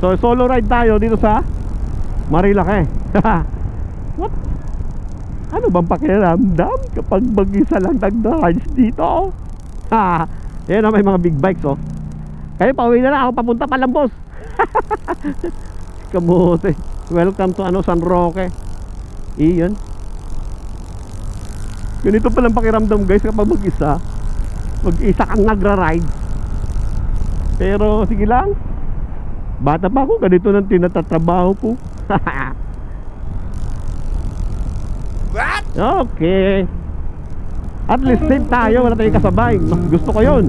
So solo ride tayo dito sa Marilake. What? Ano bang pakiramdam kapag mag-isa lang nag-drive dito? Ha, yan na may mga big bikes oh. Kayo pauwi na lang ako papunta pa lang boss. Kamote. Welcome to ano San Roque. Iyon. Ganito palang pakiramdam guys kapag mag-isa. Mag-isa kang nagra-ride. Pero sige lang. Bata pa ako, ganito nang tinatatrabaho ko. What? okay. At least safe tayo, wala tayong kasabay. Mas gusto ko yun.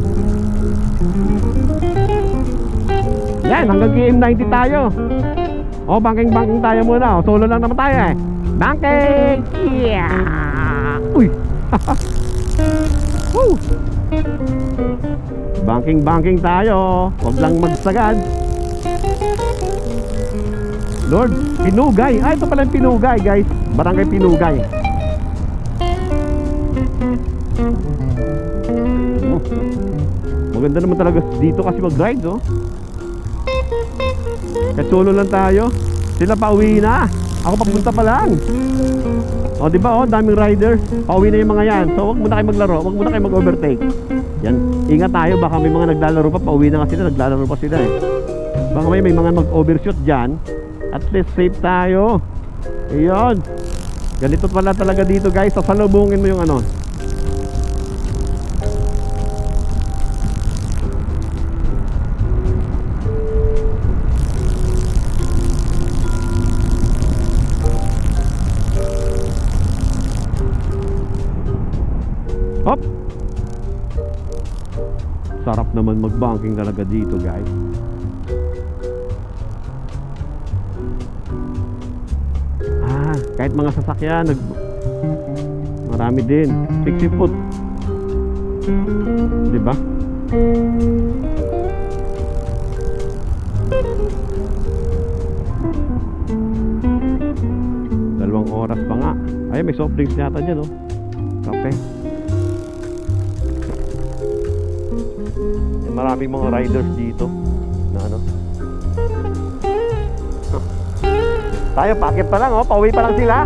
Yan, hanggang KM90 tayo. O, banking-banking tayo muna. O, solo lang naman tayo eh. Banking! Yeah! Uy! Woo! Banking-banking tayo. Huwag lang magsagad. Lord, Pinugay. Ah, ito pala yung Pinugay, guys. Barangay Pinugay. Oh. Maganda naman talaga dito kasi mag-ride, oh. Kahit solo lang tayo. Sila pauwi na. Ako papunta pa lang. O, di ba, oh, daming riders. Pauwi na yung mga yan. So, wag muna kayo maglaro. Wag muna kayo mag-overtake. Yan. Ingat tayo. Baka may mga naglalaro pa. Pauwi na nga sila. Naglalaro pa sila, eh. Baka may, may mga mag-overshoot dyan. At least safe tayo. Ayun. Ganito pala talaga dito, guys. Sasalubungin mo yung ano. Hop! Sarap naman mag-banking talaga dito, guys. Kahit mga sasakyan, nag... marami din. 60 foot. Di ba? Dalawang oras pa nga. Ay, may soft drinks yata dyan, oh. Kape. Maraming mga riders dito na ano. Tayo, pakit pa lang, oh. Pauwi pa lang sila.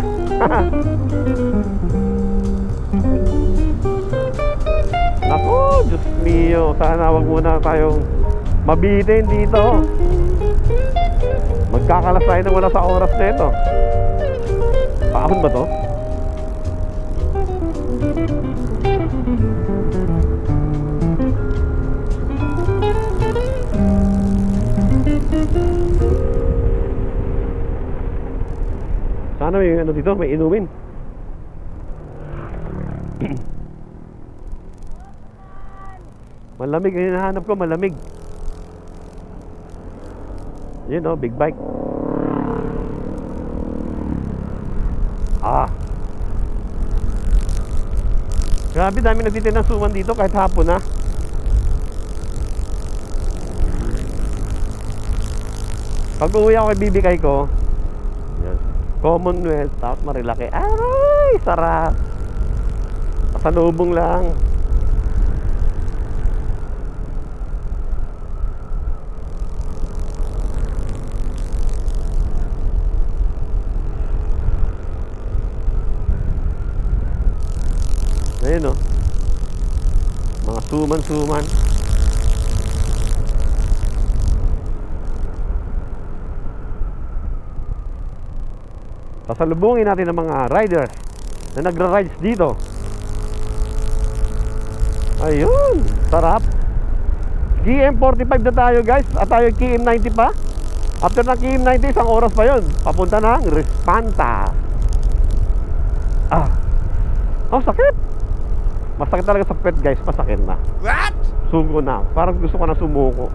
Naku, Diyos mio. Sana wag muna tayong mabitin dito. Magkakalas tayo ng wala sa oras na ito. Paahon ba to? Sana may ano dito, may malamig, ang hinahanap ko, malamig. Yun oh, big bike. Ah. Grabe, dami nagtitinang suman dito kahit hapon na. Pag uwi ako kay bibigay ko. Commonwealth, tapos marilaki. Ay, sarap. Pasalubong lang. Ayun oh. Mga suman-suman. Pasalubungin natin ang mga riders na nagra-rides dito. Ayun, sarap. KM45 na tayo guys at tayo KM90 pa. After ng KM90, isang oras pa yon. Papunta ng Rispanta. Ah. Oh, sakit. Masakit talaga sa pet guys, masakit na. What? Sugo na. Parang gusto ko na sumuko.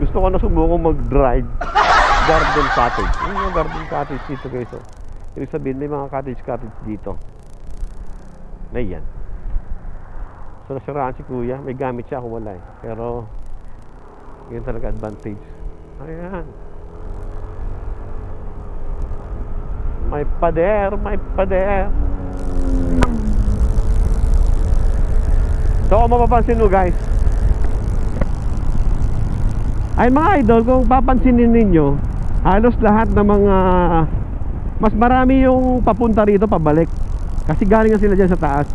Gusto ko na sumuko mag-drive. garden cottage. Yung mga garden cottage dito guys. Oh. Ibig sabihin, may mga cottage cottage dito. Na yan. So nasiraan si kuya. May gamit siya ako wala eh. Pero, yun talaga advantage. Ayan. May pader, may pader. So kung mapapansin mo guys Ay mga idol, kung papansinin ninyo, halos lahat ng mga mas marami yung papunta rito pabalik. Kasi galing na sila dyan sa taas.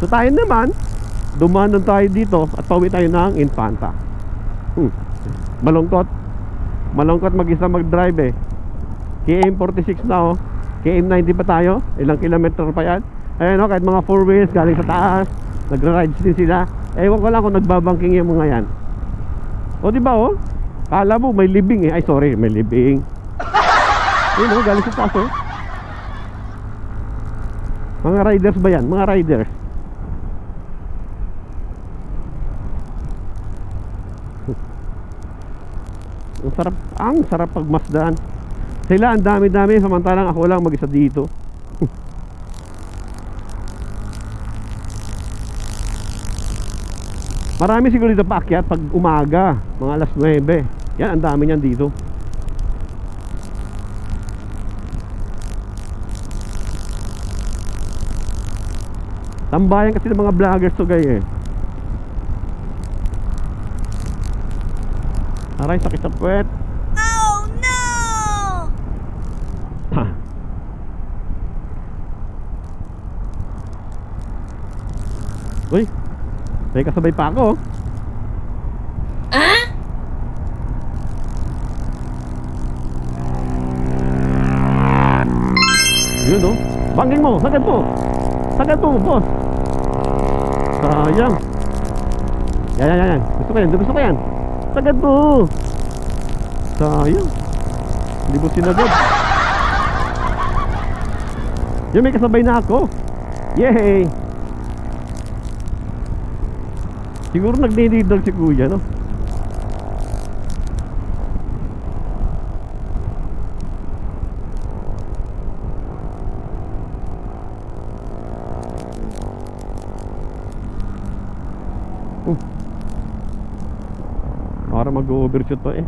So tayo naman, dumaan tayo dito at pauwi tayo ng Infanta. Hmm. Malungkot. Malungkot mag-isa mag-drive eh. KM46 na oh. KM90 pa tayo. Ilang kilometer pa yan. Ayan oh, kahit mga 4 wheels galing sa taas. Nagra-rides din sila. Ewan ko lang kung nagbabangking yung mga yan. O di ba oh? Kala mo may libing eh. Ay sorry, may libing. Ayun oh, galing sa taas oh. Mga riders ba yan? Mga riders. Ang sarap, ang sarap pagmasdan. Sila ang dami-dami samantalang ako lang mag-isa dito. Marami siguro dito paakyat pag umaga, mga alas 9. Yan, ang dami niyan dito. Tambayan kasi ng mga vloggers to guys eh. Aray, sakit sa puwet. Oh no! Uy, may kasabay pa ako. oh. Bangking mo, sagad mo. Sagad mo, boss. Sayang. Yan, yan, yan, yan. Gusto ko yan, gusto ko yan. Sagad mo. Sayang. Hindi mo sinagad. Yun, may kasabay na ako. Yay! Siguro nagdididol si kuya, no? Hmm. Para mag-overshoot pa eh.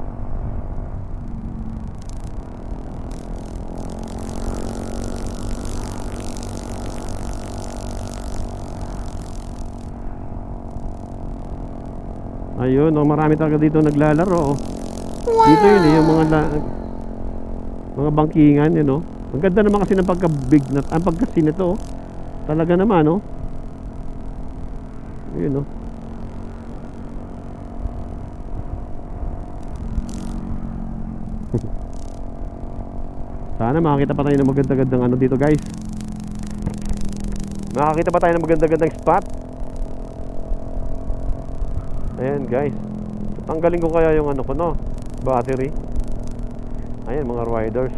Ayun, oh, marami talaga dito naglalaro. Oh. Dito yun, eh, yung mga la, mga bangkingan, yun, oh. Ang ganda naman kasi ng pagka-big na, ang pagkasi nito, oh. Talaga naman, oh. Ayun, oh. Sana makakita pa tayo ng maganda-gandang ano dito, guys. Makakita pa tayo ng maganda-gandang spot. Ayan guys Tanggalin ko kaya yung ano ko no Battery Ayan mga riders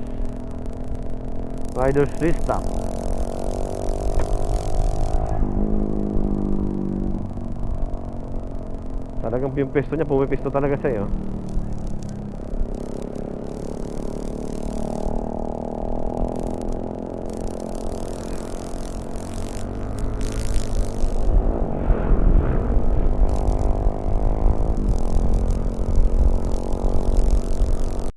Riders restock Talagang yung pesto niya Pumipesto talaga siya oh.